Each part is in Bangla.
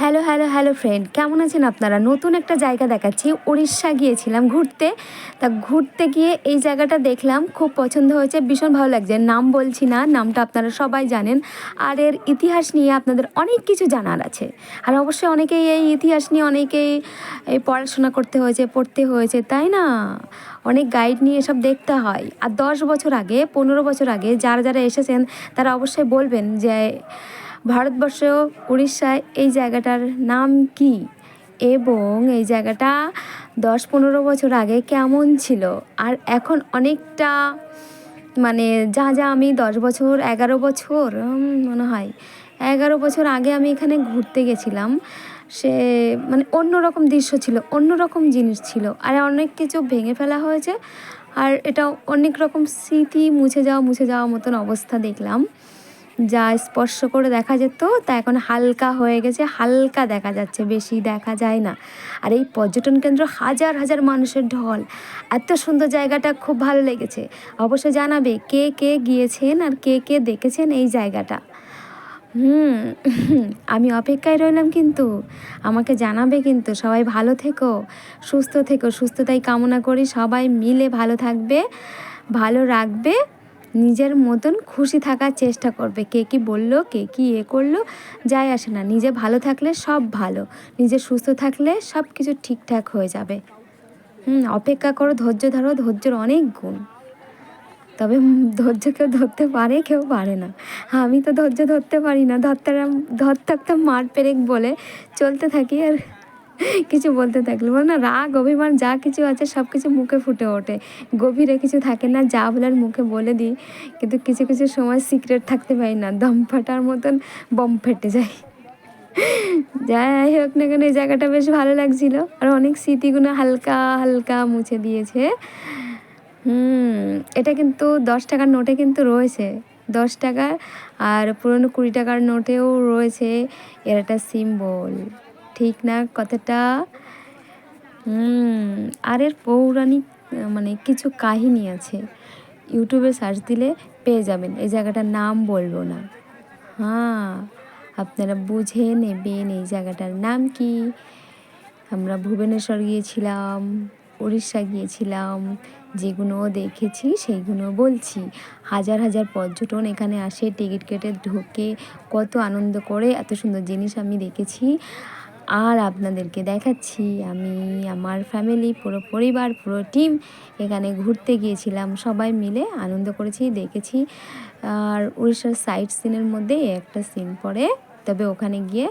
হ্যালো হ্যালো হ্যালো ফ্রেন্ড কেমন আছেন আপনারা? নতুন একটা জায়গা দেখাচ্ছি। উড়িষ্যা গিয়েছিলাম ঘুরতে। তা ঘুরতে গিয়ে এই জায়গাটা দেখলাম, খুব পছন্দ হয়েছে, ভীষণ ভালো লাগছে। নাম বলছি না, নামটা আপনারা সবাই জানেন। আর এর ইতিহাস নিয়ে আপনাদের অনেক কিছু জানার আছে। আর অবশ্যই অনেকেই এই ইতিহাস নিয়ে অনেকেই এই পড়াশোনা করতে হয়েছে, পড়তে হয়েছে, তাই না? অনেক গাইড নিয়ে এসব দেখতে হয়। আর দশ বছর আগে, পনেরো বছর আগে যারা যারা এসেছেন, তারা অবশ্যই বলবেন যে ভারতবর্ষ উড়িষ্যায় এই জায়গাটার নাম কি? এবং এই জায়গাটা দশ পনেরো বছর আগে কেমন ছিল? আর এখন অনেকটা মানে যা যা আমি দশ বছর, এগারো বছর মনে হয়, এগারো বছর আগে আমি এখানে ঘুরতে গেছিলাম। সে মানে অন্যরকম দৃশ্য ছিল অন্যরকম জিনিস ছিল, আর অনেক কিছু ভেঙে ফেলা হয়েছে। আর এটা অনেক রকম স্মৃতি মুছে যাওয়া মুছে যাওয়া মতন অবস্থা দেখলাম। যা স্পর্শ করে দেখা যেত, তা এখন হালকা হয়ে গেছে, হালকা দেখা যাচ্ছে, বেশি দেখা যায় না। আর এই পর্যটন কেন্দ্র হাজার হাজার মানুষের ঢল। এত সুন্দর জায়গাটা খুব ভালো লেগেছে। অবশ্যই জানাবে কে কে গিয়েছেন আর কে কে দেখেছেন এই জায়গাটা। হুম, আমি অপেক্ষায় রইলাম কিন্তু। আমাকে জানাবে কিন্তু। সবাই ভালো থেকো, সুস্থ থেকো, সুস্থতাই কামনা করি। সবাই মিলে ভালো থাকবে, ভালো রাখবে। নিজের মতন খুশি থাকার চেষ্টা করবে। কে কি বলল, কে কি এ করল যায় আসে না। নিজে ভালো থাকলে সব ভালো, নিজে সুস্থ থাকলে সব কিছু ঠিকঠাক হয়ে যাবে। হুম, অপেক্ষা করো, ধৈর্য ধরো, ধৈর্যের অনেক গুণ। তবে ধৈর্য কেউ ধরতে পারে, কেউ পারে না। আমি তো ধৈর্য ধরতে পারি না। ধরতে ধর থাকতাম মার পেরেক বলে চলতে থাকি আর কিছু বলতে থাকলে। বল না, রাগ, অভিমান, যা কিছু আছে সব কিছু মুখে ফুটে ওঠে। গভীরে কিছু থাকে না, যা বলার মুখে বলে দিই, কিন্তু কিছু কিছু সময় সিক্রেট থাকতে পারি না, দম ফাটার মতন বম ফেটে যায়। যাই হোক না কেন, এই জায়গাটা বেশ ভালো লাগছিল। আর অনেক স্মৃতিগুলো হালকা হালকা মুছে দিয়েছে। হুম, এটা কিন্তু দশ টাকার নোটে কিন্তু রয়েছে। দশ টাকার আর পুরনো কুড়ি টাকার নোটেও রয়েছে এর একটা সিম্বল ঠিক না কথাটা। আর এর পৌরাণিক মানে কিছু কাহিনী আছে। ইউটিউবে সার্চ দিলে পেয়ে যাবেন, এই জায়গাটার নাম বলব না। হ্যাঁ আপনারা বুঝে নেবেন এই জায়গাটার নাম কি। আমরা ভুবনেশ্বর গিয়েছিলাম, উড়িষ্যা গিয়েছিলাম যেগুলো দেখেছি সেইগুলো বলছি। হাজার হাজার পর্যটন এখানে আসে, টিকিট কেটে ঢোকে, কত আনন্দ করে, এত সুন্দর জিনিস আমি দেখেছি। আর আপনাদেরকে দেখাচ্ছি, আমি, আমার ফ্যামিলি পুরো পরিবার, পুরো টিম এখানে ঘুরতে গিয়েছিলাম। সবাই মিলে আনন্দ করেছি, দেখেছি। আর উড়িষ্যার সাইট সিনের মধ্যে একটা সিন পড়ে। তবে ওখানে গিয়ে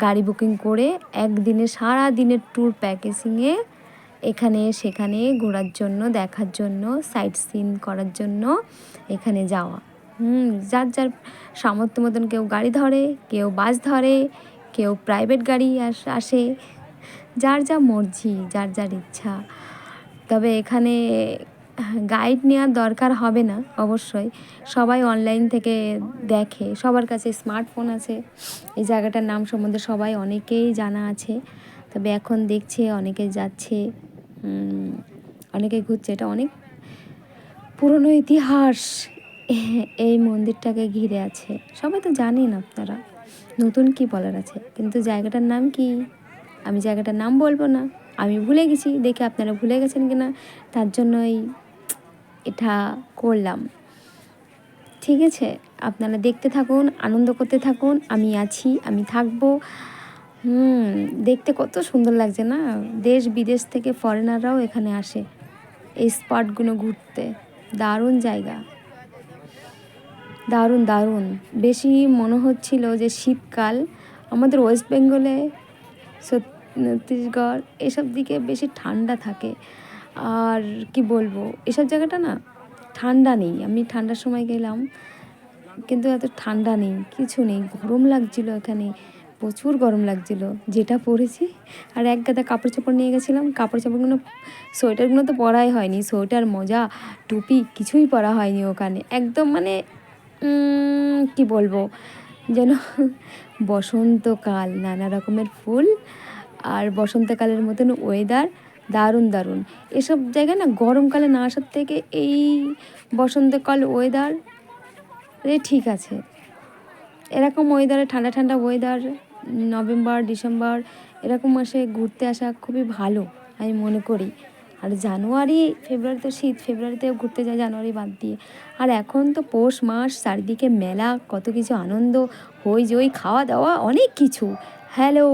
গাড়ি বুকিং করে একদিনে সারা দিনের ট্যুর প্যাকেজিংয়ে এখানে সেখানে ঘোরার জন্য, দেখার জন্য সাইট সিন করার জন্য এখানে যাওয়া। হুম, যার যার সামর্থ্য মতন কেউ গাড়ি ধরে, কেউ বাস ধরে কেউ প্রাইভেট গাড়ি আস- যার যা মর্জি, যার যার ইচ্ছা। তবে এখানে গাইড নেওয়ার দরকার হবে না, অবশ্যই। সবাই অনলাইন থেকে দেখে, সবার কাছে স্মার্টফোন আছে। এই জায়গাটার নাম সম্বন্ধে সবাই অনেকেই জানা আছে। তবে এখন দেখছে, অনেকে যাচ্ছে অনেকে ঘুরছে। এটা অনেক পুরনো ইতিহাস। এই মন্দিরটাকে ঘিরে আছে। সবাই তো জানেন আপনারা। নতুন কি বলার আছে? কিন্তু জায়গাটার নাম কি? আমি জায়গাটার নাম বলব না। আমি ভুলে গেছি দেখে আপনারা ভুলে গেছেন কিনা তার জন্যই এটা করলাম। ঠিক আছে, আপনারা দেখতে থাকুন, আনন্দ করতে থাকুন, আমি আছি, আমি থাকব। হুম, দেখতে কত সুন্দর লাগছে না? দেশ বিদেশ থেকে ফরেনাররাও এখানে আসে এই স্পটগুলো ঘুরতে। দারুণ জায়গা। দারুণ দারুণ। বেশি মনে হচ্ছিল যে শীতকাল। আমাদের ওয়েস্ট বেঙ্গলে ছত্তিশগড় এসব দিকে বেশি ঠান্ডা থাকে। আর কি বলব, এসব জায়গাটা না ঠান্ডা নেই। আমি ঠান্ডার সময় গেলাম, কিন্তু এত ঠান্ডা নেই, কিছু নেই। গরম লাগছিল এখানে, প্রচুর গরম লাগছিল। যেটা পরেছি, আর এক গাদা কাপড় চোপড় নিয়ে গেছিলাম। কাপড় চোপড়গুলো সোয়েটারগুলো তো পরাই হয়নি। সোয়েটার, মোজা, টুপি, কিছুই পরা হয়নি ওখানে। একদম মানে কি বলব? যেন বসন্তকাল, নানা রকমের ফুল আর বসন্তকালের মতন ওয়েদার দারুণ দারুণ। এসব জায়গায় না গরমকালে না আসার থেকে এই বসন্তকাল ওয়েদার রে ঠিক আছে। এরকম ওয়েদারে ঠান্ডা ঠান্ডা ওয়েদার নভেম্বর, ডিসেম্বর, এরকম মাসে ঘুরতে আসা খুবই ভালো, আমি মনে করি। আর জানুয়ারি, ফেব্রুয়ারি তো শীত, ফেব্রুয়ারিতেও ঘুরতে যায় জানুয়ারি বাদ দিয়ে। আর এখন তো পৌষ মাস, চারিদিকে মেলা, কত কিছু আনন্দ, হই জই, খাওয়া দাওয়া, অনেক কিছু। হ্যালো!